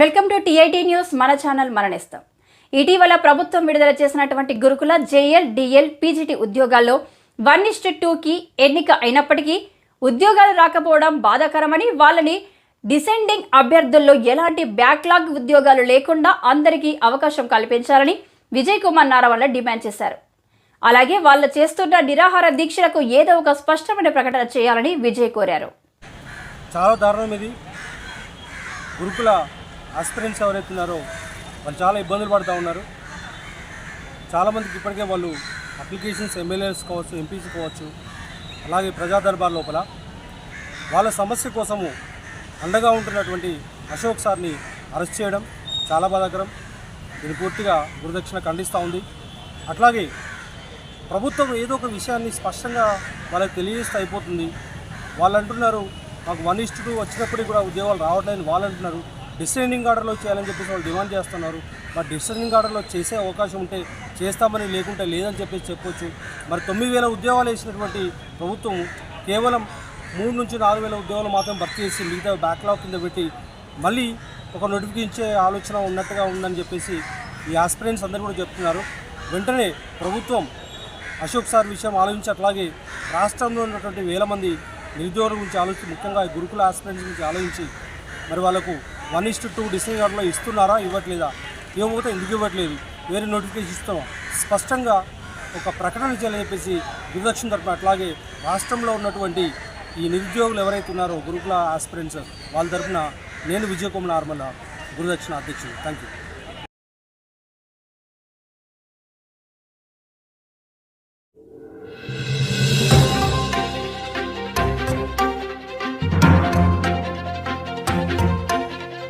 Welcome to TIT news మన channel మరణిస్తాం. ఇటీవల ప్రభుత్వం విడుదల చేసినటువంటి గురుకుల జేఎల్ డిఎల్ పీజీటీ ఉద్యోగాల్లో వన్ ఇస్ట్ టూకి ఎన్నిక అయినప్పటికీ ఉద్యోగాలు రాకపోవడం బాధాకరమని వాళ్ళని డిసెండింగ్ అభ్యర్థుల్లో ఎలాంటి బ్యాక్లాగ్ ఉద్యోగాలు లేకుండా అందరికీ అవకాశం కల్పించాలని విజయ్ కుమార్ నారావల్ల డిమాండ్ చేశారు. అలాగే వాళ్ళు చేస్తున్న నిరాహార దీక్షలకు ఏదో ఒక స్పష్టమైన ప్రకటన చేయాలని విజయ్ కోరారు. చాలా దారుణం ఇది. గురుకుల ఆస్పిరెంట్స్ ఎవరైతే ఉన్నారో వాళ్ళు చాలా ఇబ్బందులు పడుతూ ఉన్నారు. చాలామందికి ఇప్పటికే వాళ్ళు అప్లికేషన్స్ ఎమ్మెల్యేస్ కావచ్చు ఎంపీస్ కావచ్చు అలాగే ప్రజా దర్బార్ లోపల వాళ్ళ సమస్య కోసము అండగా ఉంటున్నటువంటి అశోక్ సార్ని అరెస్ట్ చేయడం చాలా బాధాకరం. దీన్ని పూర్తిగా గురుదక్షిణ ఖండిస్తూ ఉంది. అట్లాగే ప్రభుత్వం ఏదో ఒక విషయాన్ని స్పష్టంగా వాళ్ళకి తెలియజేస్తే అయిపోతుంది. వాళ్ళు అంటున్నారు మాకు వన్ ఇస్టు వచ్చినప్పటికీ కూడా ఉద్యోగాలు రావట్లేదని వాళ్ళు అంటున్నారు. డిసైనింగ్ ఆర్డర్లో చేయాలని చెప్పేసి వాళ్ళు డిమాండ్ చేస్తున్నారు. మరి డిసైనింగ్ ఆర్డర్లో చేసే అవకాశం ఉంటే చేస్తామని లేకుంటే లేదని చెప్పేసి చెప్పొచ్చు. మరి తొమ్మిది వేల ఉద్యోగాలు వేసినటువంటి ప్రభుత్వం కేవలం మూడు నుంచి నాలుగు వేల ఉద్యోగాలు మాత్రం భర్తీ చేసి మిగతా బ్యాక్లాగ్ కింద పెట్టి మళ్ళీ ఒక నోటిఫికేషన్ ఆలోచన ఉన్నట్టుగా ఉందని చెప్పేసి ఈ ఆస్పిరెంట్స్ అందరూ కూడా చెప్తున్నారు. వెంటనే ప్రభుత్వం అశోక్ సార్ విషయం ఆలోచించి అట్లాగే రాష్ట్రంలో ఉన్నటువంటి వేల మంది నిరుద్యోగుల గురించి ఆలోచించి ముఖ్యంగా గురుకుల ఆస్పిరెంట్స్ గురించి ఆలోచించి మరి వాళ్ళకు వన్ ఇస్ట్ టూ డిసెంబర్లో ఇస్తున్నారా ఇవ్వట్లేదా? ఇవ్వకపోతే ఎందుకు ఇవ్వట్లేదు? వేరే నోటిఫికేషన్ ఇస్తున్నాం. స్పష్టంగా ఒక ప్రకటన చేయాలని చెప్పేసి వివక్షణ తరపున అట్లాగే రాష్ట్రంలో ఉన్నటువంటి ఈ నిరుద్యోగులు ఎవరైతే ఉన్నారో గురుకుల ఆస్పిరెంట్స్ వాళ్ళ తరపున నేను విజయకుమార్ నార్మల్ గురుదక్షిణ అధ్యక్షుడు. Thank you